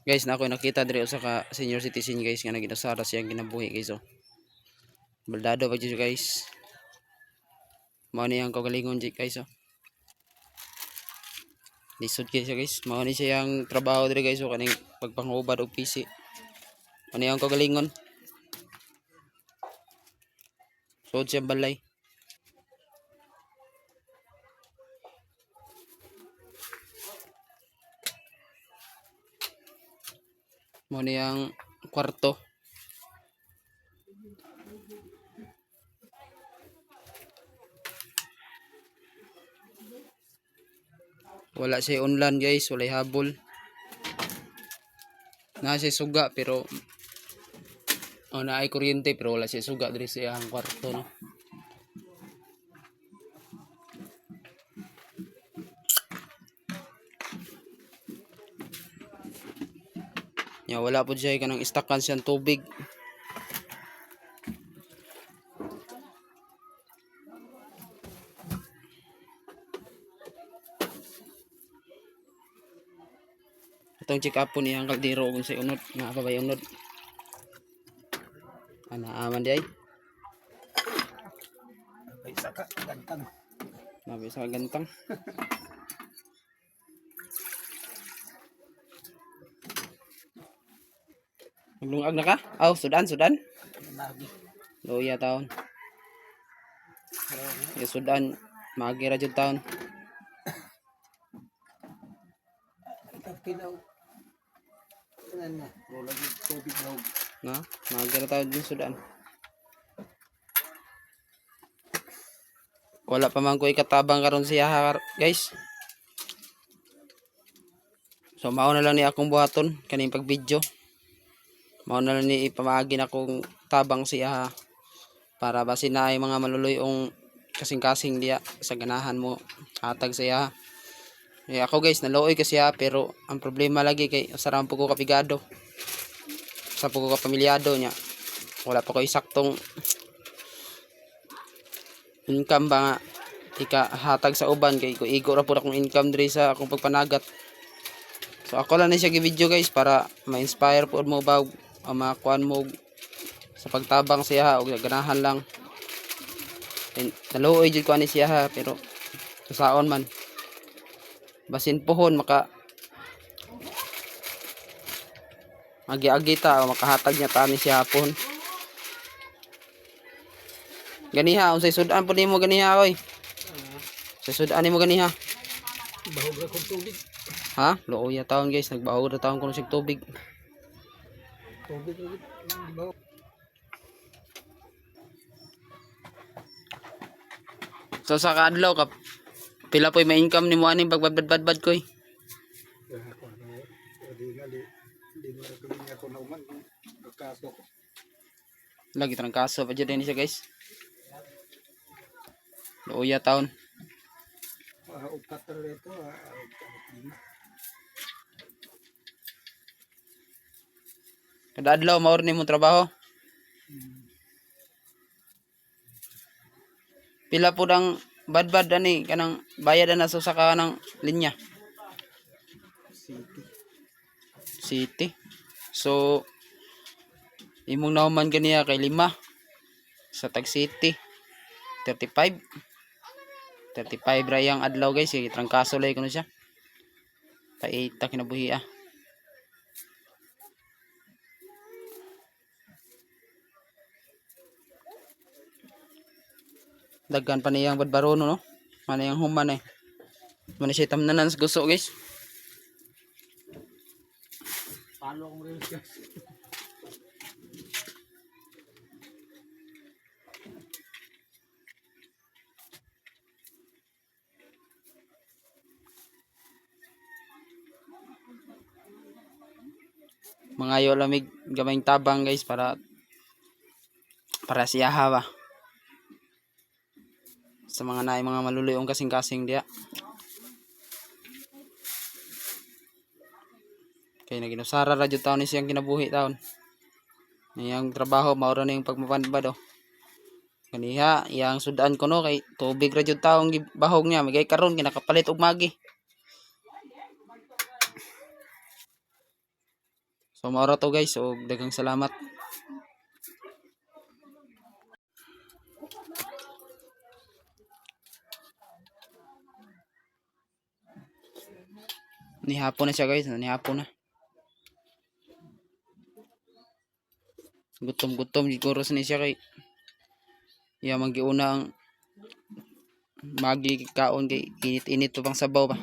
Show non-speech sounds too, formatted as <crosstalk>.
Guys, na ako nakita diri usa ka senior citizen guys nga naginasara siyang ginabuhi guys oh. Baldado pa dito guys. Mao ni ang kagalingon di guys oh. Lisod guys oh, guys. Mao ni siyang trabaho diri guys oh kaning pagpangubad og PC. Mao ni ang kagalingon. Suot siyang balay. Mao ni ang kwarto. Wala siya unlan guys, wala habol. Na siya suga pero oh, na ay kuryente pero wala siya suga diri sa iyang kwarto no. Ya wala po siya kanang istakan siyang tubig. Itong check up po niya ang kaldero kung sa unod. Nga pa ba yung unod? Ana aman di ay. Isa ka, gantang. Nabi sa gantang. <laughs> Maglungag na ka? Aw, sudan, sudan. Luya taon. Ya sudan, magi ra jud taon. Na? Magi ra taon din sudan. Wala pa man ko ikatabang karon siya guys. So mao na lang ni akong buhaton kaning pag video. Mao na ni ipamagi na akong tabang siya ha. Para basin na mga maluluyong kasing-kasing diya sa ganahan mo hatag siya. ha. Eh, ako guys, naluoy kasi ha, pero ang problema lagi kay sarang po ko kapigado. Sa po ko kapamilyado niya. Wala pa ko saktong income ba nga ikahatag sa uban kay ko igo ra pud akong income diri sa akong pagpanagat. So ako lang na siya gi-video guys para ma-inspire po mo ba o makuan mo sa pagtabang siya ha, o ganahan lang. And, naluoy jud ko ani siya ha, pero saon man. Basin pohon maka agi-agi ta o makahatag niya ta ni siya hapon. Ganiha, unsay sudan po nimo ganiha oy. Sa sudan nimo ganiha. Bahog na kong tubig. Ha? Looya taon guys, nagbaho ra taon kuno sig tubig. Tubig ulit. Bahog. So sa kaadlaw ka pila po'y may income koy. Di mo na kami ako na uman. Kakaso ko. Lagi tarang kaso pa dyan siya guys. Looya taon. Ah, upat rito. Ah, upat lima. Kada adlaw maor nimo trabaho. Pila po ang badbad ani kanang bayad na sa saka ng linya. City. City. So imong nahuman ganiya kay lima sa Tag City 35 35 ra yang adlaw guys kay trangkaso lay kuno siya paita kinabuhi ah daghan pa niyang badbarono no? Mana yang human eh. Mana siya tamnanan sa gusto guys. Palo akong rin guys. mga yo lamig gamayng tabang guys para para siya ba sa mga naay mga maluluyong kasing-kasing diya. Kay naginusara ra jud taon ni siyang kinabuhi taon. Iyang trabaho maura na yung pagmapanbad oh. Kaniha iyang sudan ko no kay tubig ra jud taong gibahog niya. Magay karon kinakapalit og magi. So maura to guys, so daghang salamat. Nihapon na siya guys, nihapon na. Gutom-gutom siguro sa siya kay Ya magiuna ang magi kaon kay init-init pa pang sabaw ba.